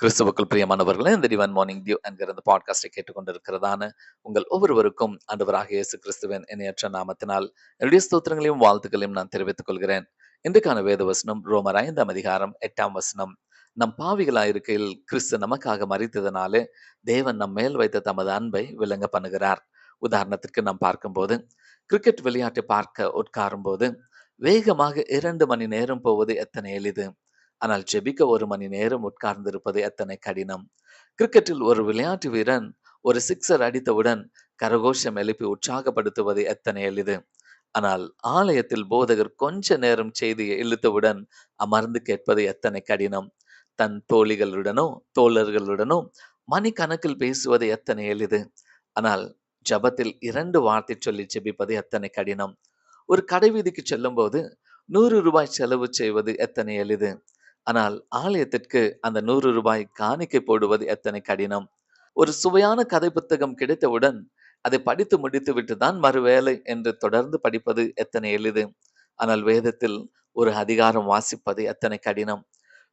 கிறிஸ்துவுக்குள் பிரியமானவர்களே இந்த டிவன் மார்னிங் டியூ என்கிற இந்த பாட்காஸ்டை கேட்டுக்கொண்டிருக்கிறதான உங்கள் ஒவ்வொருவருக்கும் ஆண்டவராக இயேசு கிறிஸ்துவின் இணையற்ற நாமத்தினால் என்னுடைய ஸ்தோத்திரங்களையும் வாழ்த்துக்களையும் நான் தெரிவித்துக் கொள்கிறேன். இன்றைக்கான வேத வசனம் ரோமர் ஐந்தாம் அதிகாரம் எட்டாம் வசனம். நம் பாவிகளாயிருக்கையில் கிறிஸ்து நமக்காக மறித்ததனாலே தேவன் நம் மேல் வைத்த தமது அன்பை விளங்க பண்ணுகிறார். உதாரணத்திற்கு நாம் பார்க்கும்போது கிரிக்கெட் விளையாட்டை பார்க்க உட்காரும் போது வேகமாக இரண்டு மணி நேரம் போவது எத்தனை எளிது? ஆனால் ஜெபிக்க ஒரு மணி நேரம் உட்கார்ந்திருப்பது எத்தனை கடினம். கிரிக்கெட்டில் ஒரு விளையாட்டு வீரன் ஒரு சிக்ஸர் அடித்தவுடன் கரகோஷம் எழுப்பி உற்சாகப்படுத்துவது எத்தனை எளிது. ஆனால் ஆலயத்தில் போதகர் கொஞ்ச நேரம் செய்தியை இழுத்தவுடன் அமர்ந்து கேட்பது எத்தனை கடினம். தன் தோழிகளுடனோ தோழர்களுடனோ மணிக்கணக்கில் பேசுவது எத்தனை எளிது. ஆனால் ஜபத்தில் இரண்டு வார்த்தை சொல்லி ஜெபிப்பது எத்தனை கடினம். ஒரு கடை வீதிக்கு செல்லும் போது நூறு ரூபாய் செலவு செய்வது எத்தனை எளிது. ஆனால் ஆலயத்திற்கு அந்த நூறு ரூபாய் காணிக்கை போடுவது எத்தனை கடினம்? ஒரு சுவையான கதை புத்தகம் கிடைத்தவுடன் அதை படித்து முடித்து விட்டுதான் மறுவேலை மறுவேளை என்று தொடர்ந்து படிப்பது எத்தனை எளிது? ஆனால் வேதத்தில் ஒரு அதிகாரம் வாசிப்பது எத்தனை கடினம்?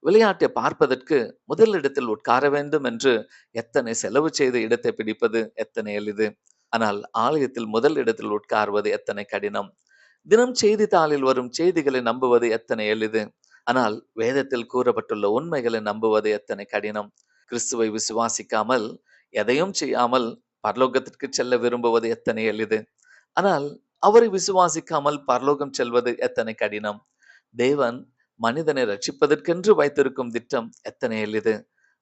விளையாட்டை பார்ப்பதற்கு முதல் இடத்தில் உட்கார வேண்டும் என்று எத்தனை செலவு செய்து இடத்தை பிடிப்பது எத்தனை எளிது? ஆனால் ஆலயத்தில் முதல் இடத்தில் உட்கார்வது எத்தனை கடினம்? தினம் செய்தித்தாளில் வரும் செய்திகளை நம்புவது எத்தனை எளிது? ஆனால் வேதத்தில் கூறப்பட்டுள்ள உண்மைகளை நம்புவது எத்தனை கடினம்? கிறிஸ்துவை விசுவாசிக்காமல் எதையும் செய்யாமல் பரலோகத்திற்கு செல்ல விரும்புவது எத்தனை எளிது? ஆனால் அவரை விசுவாசிக்காமல் பரலோகம் செல்வது எத்தனை கடினம்? தேவன் மனிதனை ரட்சிப்பதற்கென்று வைத்திருக்கும் திட்டம் எத்தனை எளிது?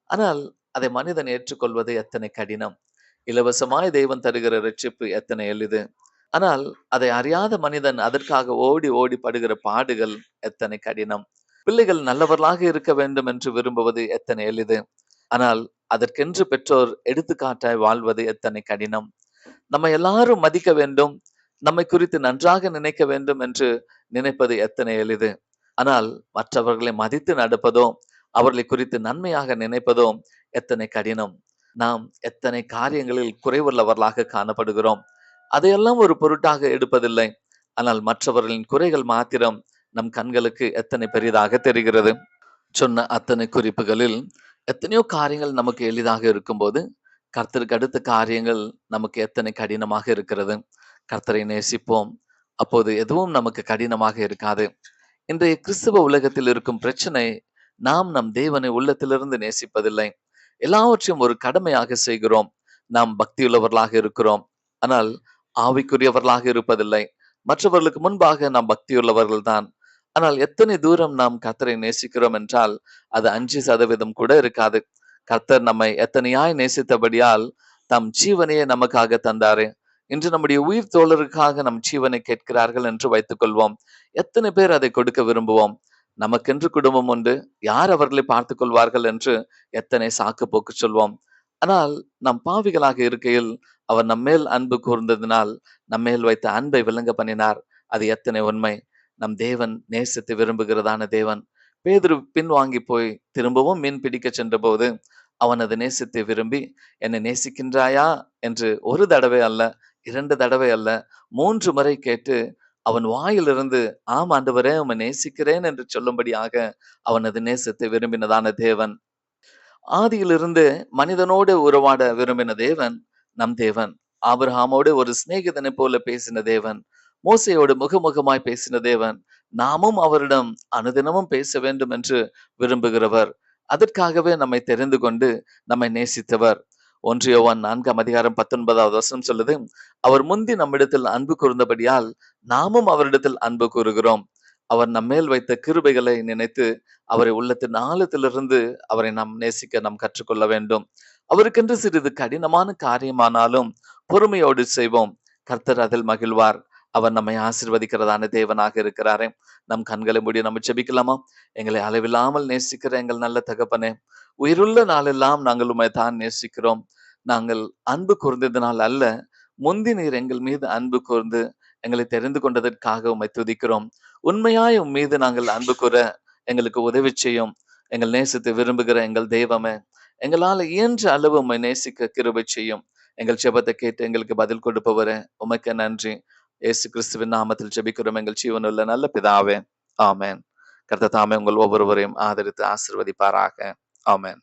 ஆனால் அதை மனிதன் ஏற்றுக்கொள்வது எத்தனை கடினம்? இலவசமாய் தெய்வம் தருகிற ரட்சிப்பு எத்தனை எளிது? ஆனால் அதை அறியாத மனிதன் அதற்காக ஓடி ஓடி படுகிற பாடுகள் எத்தனை கடினம்? பிள்ளைகள் நல்லவர்களாக இருக்க வேண்டும் என்று விரும்புவது எத்தனை எளிது. ஆனால் அதற்கென்று பெற்றோர் எடுத்துக்காட்டாய் வாழ்வது எத்தனை கடினம். நம்ம எல்லாரும் மதிக்க வேண்டும் நம்மை குறித்து நன்றாக நினைக்க வேண்டும் என்று நினைப்பது எத்தனை எளிது. ஆனால் மற்றவர்களை மதித்து நடப்பதோ அவர்களை குறித்து நன்மையாக நினைப்பதோ எத்தனை கடினம். நாம் எத்தனை காரியங்களில் குறைவுள்ளவர்களாக காணப்படுகிறோம் அதையெல்லாம் ஒரு பொருட்டாக எடுப்பதில்லை. ஆனால் மற்றவர்களின் குறைகள் மாத்திரம் நம் கண்களுக்கு எத்தனை பெரிதாக தெரிகிறது? சொன்ன அத்தனை குறிப்புகளில் எத்தனையோ காரியங்கள் நமக்கு எளிதாக இருக்கும்போது கர்த்தருக்கு அடுத்த காரியங்கள் நமக்கு எத்தனை கடினமாக இருக்கிறது? கர்த்தரை நேசிப்போம். அப்போது எதுவும் நமக்கு கடினமாக இருக்காது. இன்றைய கிறிஸ்தவ உலகத்தில் இருக்கும் பிரச்சனை நாம் நம் தேவனை உள்ளத்திலிருந்து நேசிப்பதில்லை. எல்லாவற்றையும் ஒரு கடமையாக செய்கிறோம். நாம் பக்தியுள்ளவர்களாக இருக்கிறோம். ஆனால் ஆவிக்குரியவர்களாக இருப்பதில்லை. மற்றவர்களுக்கு முன்பாக நாம் பக்தியுள்ளவர்கள் தான் ஆனால் எத்தனை தூரம் நாம் கர்த்தரை நேசிக்கிறோம் என்றால் அது அஞ்சு சதவீதம் கூட இருக்காது. கர்த்தர் நம்மை எத்தனையாய் நேசித்தபடியால் தம் ஜீவனையே நமக்காக தந்தாரு. இன்று நம்முடைய உயிர் தோழருக்காக நம் ஜீவனை கேட்கிறார்கள் என்று வைத்துக் கொள்வோம் எத்தனை பேர் அதை கொடுக்க விரும்புவோம்? நமக்கென்று குடும்பம் உண்டு. யார் அவர்களை பார்த்துக் கொள்வார்கள் என்று எத்தனை சாக்கு போக்கு சொல்வோம். ஆனால் நம் பாவிகளாக இருக்கையில் அவர் நம்மேல் அன்பு கூர்ந்ததினால் நம்மேல் வைத்த அன்பை விளங்க பண்ணினார். அது எத்தனை உண்மை. நம் தேவன் நேசத்தை விரும்புகிறதான தேவன். பேதுரு பின் வாங்கி போய் திரும்பவும் மீன் பிடிக்க சென்றபோது அவனது நேசத்தை விரும்பி என்னை நேசிக்கின்றாயா? என்று ஒரு தடவை அல்ல இரண்டு தடவை அல்ல மூன்று முறை கேட்டு அவன் வாயிலிருந்து ஆம் ஆண்டவரே அவன் நேசிக்கிறேன் என்று சொல்லும்படியாக அவனது நேசத்தை விரும்பினதான தேவன். ஆதியிலிருந்து மனிதனோடு உறவாட விரும்பின தேவன் நம் தேவன். ஆபிரஹாமோடு ஒரு சிநேகிதனை போல பேசின தேவன். மோசையோடு முகமுகமாய் பேசின தேவன் நாமும் அவரிடம் அனுதினமும் பேச வேண்டும் என்று விரும்புகிறவர். அதற்காகவே நம்மை தெரிந்து கொண்டு நம்மை நேசித்தவர். ஒன்றியவான் நான்காம் அதிகாரம் பத்தொன்பதாவது வருஷம் சொல்லுது அவர் முந்தி நம்மிடத்தில் அன்பு கூர்ந்தபடியால் நாமும் அவரிடத்தில் அன்பு கூறுகிறோம். அவர் நம்மேல் வைத்த கிருபைகளை நினைத்து அவரை உள்ளத்தின் ஆழத்திலிருந்து அவரை நாம் நேசிக்க நாம் கற்றுக்கொள்ள வேண்டும். அவருக்கென்று சிறிது கடினமான காரியமானாலும் பொறுமையோடு செய்வோம். கர்த்தர் அதில் மகிழ்வார். அவர் நம்மை ஆசிர்வதிக்கிறதான தேவனாக இருக்கிறாரே. நம் கண்களை முடியும் நம்ம செபிக்கலாமா எங்களை அளவில்லாமல் நேசிக்கிற எங்கள் நல்ல தகப்பனே உயிருள்ள நாளெல்லாம் நாங்கள் உண்மை தான் நேசிக்கிறோம். நாங்கள் அன்பு கூர்ந்ததினால் அல்ல முந்தி நீர் எங்கள் மீது அன்பு கூர்ந்து எங்களை தெரிந்து கொண்டதற்காக உண்மை துதிக்கிறோம். உண்மையாய் உன் மீது நாங்கள் அன்பு கூற எங்களுக்கு உதவி செய்யும். எங்கள் நேசத்தை விரும்புகிற எங்கள் தெய்வமே எங்களால் இயன்ற அளவு உண்மை நேசிக்க கிருபை செய்யும். எங்கள் செபத்தை கேட்டு எங்களுக்கு பதில் கொடுப்பவரே உமக்கு நன்றி. இயேசு கிறிஸ்துவின் நாமத்தில் ஜெபிக்கிறோம். எங்கள் ஜீவனுள்ள நல்ல பிதாவே. ஆமேன். கர்த்த தாமே உங்கள் ஒவ்வொருவரையும் ஆதரித்து ஆசிர்வதிப்பாராக. ஆமேன்.